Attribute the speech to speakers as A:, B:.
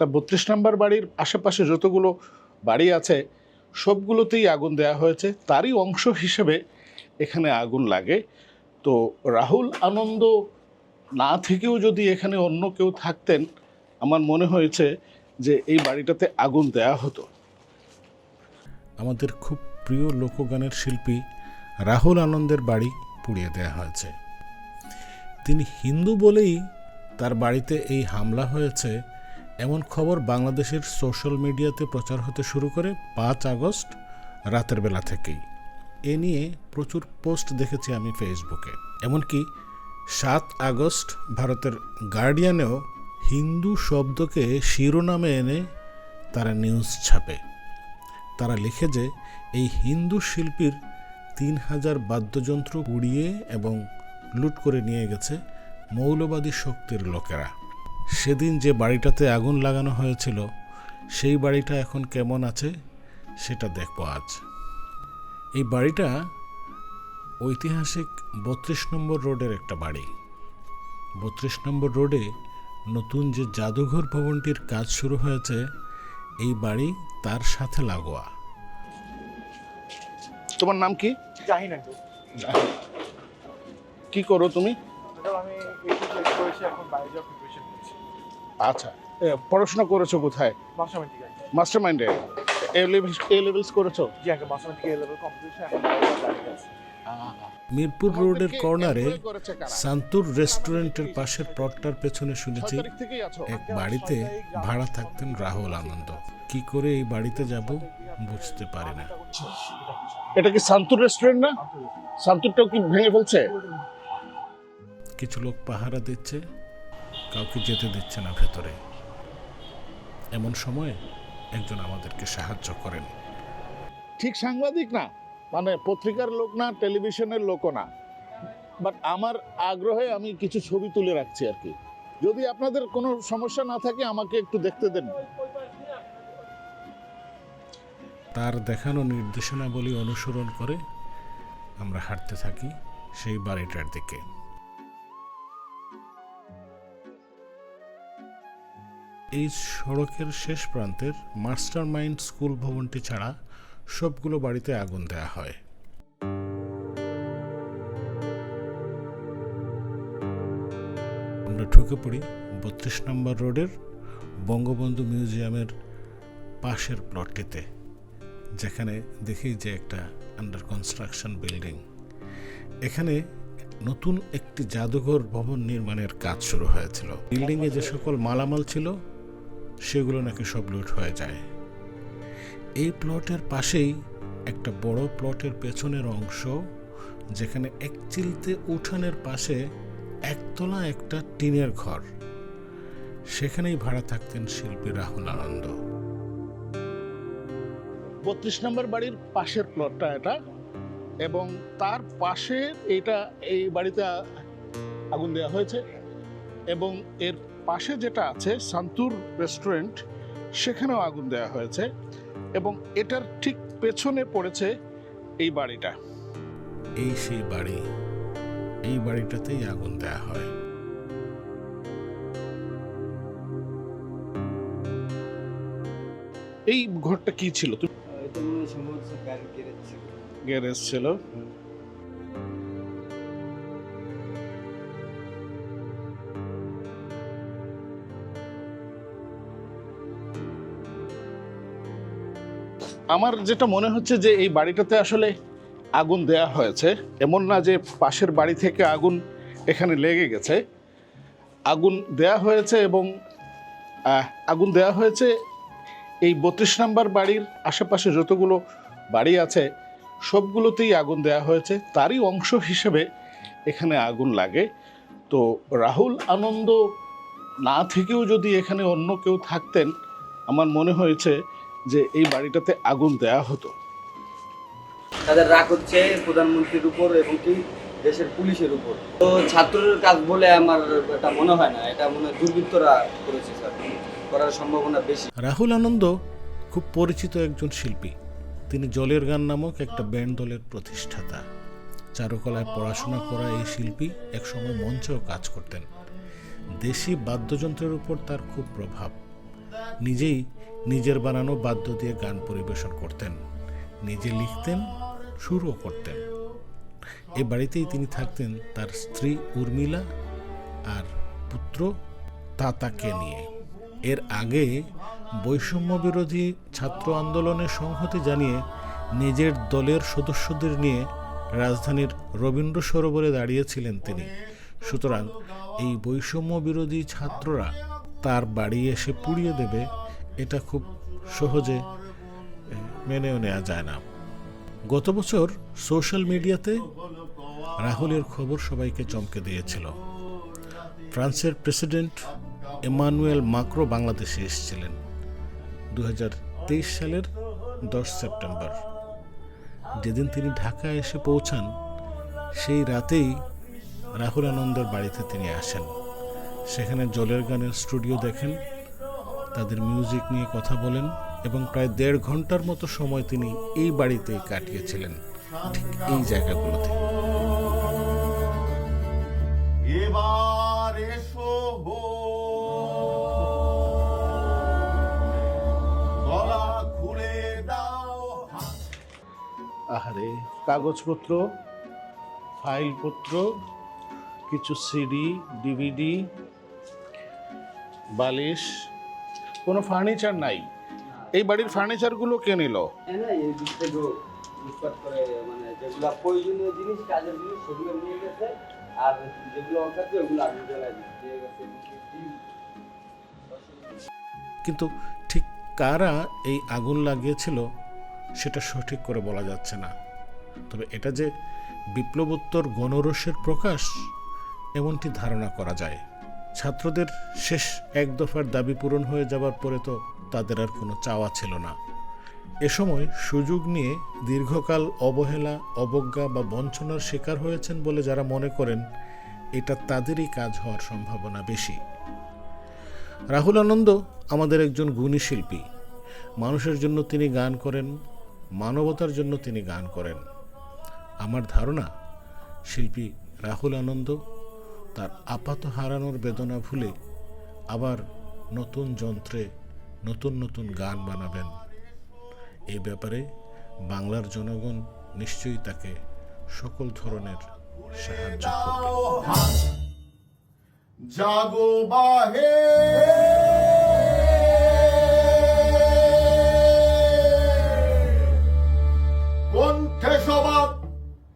A: তা বত্রিশ নম্বর বাড়ির আশেপাশে যতগুলো বাড়ি আছে, সবগুলোতেই আগুন দেওয়া হয়েছে। তারই অংশ হিসেবে এখানে আগুন লাগে। তো রাহুল আনন্দ না থেকেও যদি এখানে অন্য কেউ থাকতেন, আমার মনে হয়েছে যে এই বাড়িটাতে আগুন দেওয়া হতো।
B: আমাদের খুব প্রিয় লোকগানের শিল্পী রাহুল আনন্দের বাড়ি পুড়িয়ে দেওয়া হয়েছে। তিনি হিন্দু বলেই তার বাড়িতে এই হামলা হয়েছে এমন খবর বাংলাদেশের সোশ্যাল মিডিয়াতে প্রচার হতে শুরু করে পাঁচ আগস্ট রাতের বেলা থেকেই। এ নিয়ে প্রচুর পোস্ট দেখেছি আমি ফেসবুকে। এমনকি সাত আগস্ট ভারতের গার্ডিয়ানেও হিন্দু শব্দকে শিরোনামে এনে তারা নিউজ ছাপে। তারা লিখে যে এই হিন্দু শিল্পীর তিন হাজার বাদ্যযন্ত্র উড়িয়ে এবং লুট করে নিয়ে গেছে মৌলবাদী শক্তির লোকেরা। সেদিন যে বাড়িটাতে আগুন লাগানো হয়েছিল সেই বাড়িটা এখন কেমন আছে সেটা দেখব আজ। এই বাড়িটা ঐতিহাসিক বত্রিশ নম্বর রোডের একটা বাড়ি। বত্রিশ নম্বর রোডে নতুন যে জাদুঘর ভবনটির কাজ শুরু হয়েছে এই বাড়ি তার সাথে লাগোয়া।
A: তোমার নাম কি?
C: জানি না তো
A: কি করো তুমি?
C: আমি এখন বাইরে
A: আচ্ছা এ, পড়াশোনা করেছ কোথায়?
C: মাস্টারমাইন্ড
A: মাস্টার মাইন্ডে এ? লেভেলস করেছ?
C: জি আগে লেভেল কম্পিটিশন এখন
B: মিরপুর রোডের কর্নারে? সান্তুর রেস্টুরেন্টের পাশের প্লটটার পেছনে শুনেছি
A: তারিখ থেকেই আছো।
B: এক বাড়িতে ভাড়া থাকতেন রাহুল আনন্দ। কি করে এই বাড়িতে যাব বুঝতে পারি না।
A: এটা কি শান্তুর রেস্টুরেন্ট না? শান্তুরটাও কি ভেঙে ফেলছে?
B: কিছু লোক পাহারা দিচ্ছে। কাউকে যেতে দিচ্ছে না ভেতরে। এমন সময় একজন আমাদেরকে সাহায্য করেন।
A: ঠিক সাংবাদিক না মানে পত্রিকার লোক না টেলিভিশনের লোকও না। বাট আমার আগ্রহে আমি কিছু ছবি তুলে রাখছি আর কি। যদি আপনাদের কোনো সমস্যা না থাকে আমাকে একটু দেখতে দেন।
B: তার দেখানো নির্দেশনাবলী অনুসরণ করে আমরা হাঁটতে থাকি সেই বাড়িটার দিকে। এই সড়কের শেষ প্রান্তের মাস্টার মাইন্ড স্কুল ভবনটি ছাড়া সবগুলো বাড়িতে আগুন দেয়া হয়। আমরা ঢুকে পড়ি বত্রিশ নম্বর রোডের বঙ্গবন্ধু মিউজিয়ামের পাশের প্লটটিতে, যেখানে দেখি যে একটা আন্ডার কনস্ট্রাকশন বিল্ডিং এখানে নতুন একটি জাদুঘর ভবন নির্মাণের কাজ শুরু হয়েছিল। বিল্ডিংয়ে যে সকল মালামাল ছিল সেগুলো নাকি সব লুট হয়ে যায়। এই প্লটের পাশেই একটা বড় প্লটের পেছনের অংশ, যেখানে এক চিলতে উঠানের পাশে একতলা একটা টিনের ঘর। সেখানেই ভাড়া থাকতেন শিল্পী রাহুল আনন্দ।
A: বত্রিশ নম্বর বাড়ির পাশের প্লটটা এটা, এবং তার পাশে এটা এই বাড়িতে আগুন দেওয়া হয়েছে, এবং এর পাশে যেটা আছে সান্তুর রেস্টুরেন্ট সেখানেও আগুন দেওয়া হয়েছে এবং এটার ঠিক পেছনে পড়েছে এই বাড়িটা।
B: এই সেই বাড়ি এই বাড়িটাতেই আগুন দেওয়া হয়।
A: এই ঘরটা কি ছিল? তুমি
D: গ্যারেজ ছিল।
A: আমার যেটা মনে হচ্ছে যে এই বাড়িটাতে আসলে আগুন দেয়া হয়েছে, এমন না যে পাশের বাড়ি থেকে আগুন এখানে লেগে গেছে। আগুন দেয়া হয়েছে এবং আগুন দেয়া হয়েছে এই বত্রিশ নাম্বার বাড়ির আশেপাশে যতগুলো বাড়ি আছে, সবগুলোতেই আগুন দেওয়া হয়েছে। তারই অংশ হিসেবে এখানে আগুন লাগে। তো রাহুল আনন্দ না থেকেও যদি এখানে অন্য কেউ থাকতেন, আমার মনে হয়েছে যে এই বাড়িটাতে আগুন দেয়া হতো।
D: তাদের রাগ হচ্ছে প্রধানমন্ত্রীর উপর এবং কি দেশের পুলিশের উপর। তো ছাত্রের কাজ বলে আমার এটা মনে হয় না এটা মনে হয় দুর্বৃত্তরা করেছে স্যার করার সম্ভাবনা বেশি।
B: রাহুল আনন্দ খুব পরিচিত একজন শিল্পী। তিনি জলের গান নামক একটা ব্যান্ড দলের প্রতিষ্ঠাতা। চারুকলায় পড়াশোনা করা এই শিল্পী একসময় মঞ্চেও কাজ করতেন। দেশি বাদ্যযন্ত্রের উপর তার খুব প্রভাব। নিজেই নিজের বানানো বাদ্য দিয়ে গান পরিবেশন করতেন। নিজে লিখতেন সুরও করতেন। এ বাড়িতেই তিনি থাকতেন তার স্ত্রী উর্মিলা আর পুত্র তাতাকে নিয়ে। এর আগে বৈষম্য বিরোধী ছাত্র আন্দোলনের সংহতি জানিয়ে নিজের দলের সদস্যদের নিয়ে রাজধানীর রবীন্দ্র সরোবরে দাঁড়িয়েছিলেন তিনি। সুতরাং এই বৈষম্য বিরোধী ছাত্ররা তার বাড়ি এসে পুড়িয়ে দেবে এটা খুব সহজে মেনেও নেওয়া যায় না। গত বছর সোশ্যাল মিডিয়াতে রাহুলের খবর সবাইকে চমকে দিয়েছিল। ফ্রান্সের প্রেসিডেন্ট এমানুয়েল মাক্রো বাংলাদেশে এসেছিলেন দু হাজার তেইশ সালের দশ সেপ্টেম্বর। যেদিন তিনি ঢাকায় এসে পৌঁছান, সেই রাতেই রাহুল আনন্দের বাড়িতে তিনি আসেন। সেখানে জলের গানের স্টুডিও দেখেন তাদের মিউজিক নিয়ে কথা বলেন এবং প্রায় দেড় ঘণ্টার মতো সময় তিনি এই বাড়িতেই কাটিয়েছিলেন ঠিক এই জায়গাগুলোতে।
E: এবার এসো
A: আহারে কাগজপত্র ফাইলপত্র কিছু সিডি ডিভিডি বালিশ কোনো ফার্নিচার নাই। এই বাড়ির ফার্নিচারগুলো কে নিল?
D: মানে যেগুলো প্রয়োজনীয় জিনিস কাজের জিনিস সেগুলো নিয়ে গেছে। আর যেগুলো অকার্য ওগুলো আগুন জ্বালায় দিয়ে গেছে
B: কিন্তু ঠিক কারা এই আগুন লাগিয়েছিল সেটা সঠিক করে বলা যাচ্ছে না। তবে এটা যে বিপ্লবোত্তর গণরসের প্রকাশ এমনটি ধারণা করা যায়। ছাত্রদের শেষ এক দফার দাবি পূরণ হয়ে যাবার পরে তো তাদের আর কোনো চাওয়া ছিল না। এ সময় সুযোগ নিয়ে দীর্ঘকাল অবহেলা, অবজ্ঞা বা বঞ্চনার শিকার হয়েছেন বলে যারা মনে করেন, এটা তাদেরই কাজ হওয়ার সম্ভাবনা বেশি। রাহুল আনন্দ আমাদের একজন গুণী শিল্পী। মানুষের জন্য তিনি গান করেন, মানবতার জন্য তিনি গান করেন। আমার ধারণা, শিল্পী রাহুল আনন্দ তার আপাত হারানোর বেদনা ভুলে আবার নতুন যন্ত্রে নতুন নতুন গান বানাবেন। এই ব্যাপারে বাংলার জনগণ নিশ্চয়ই তাকে সকল ধরনের সাহায্য
E: জাগো কণ্ঠে সবার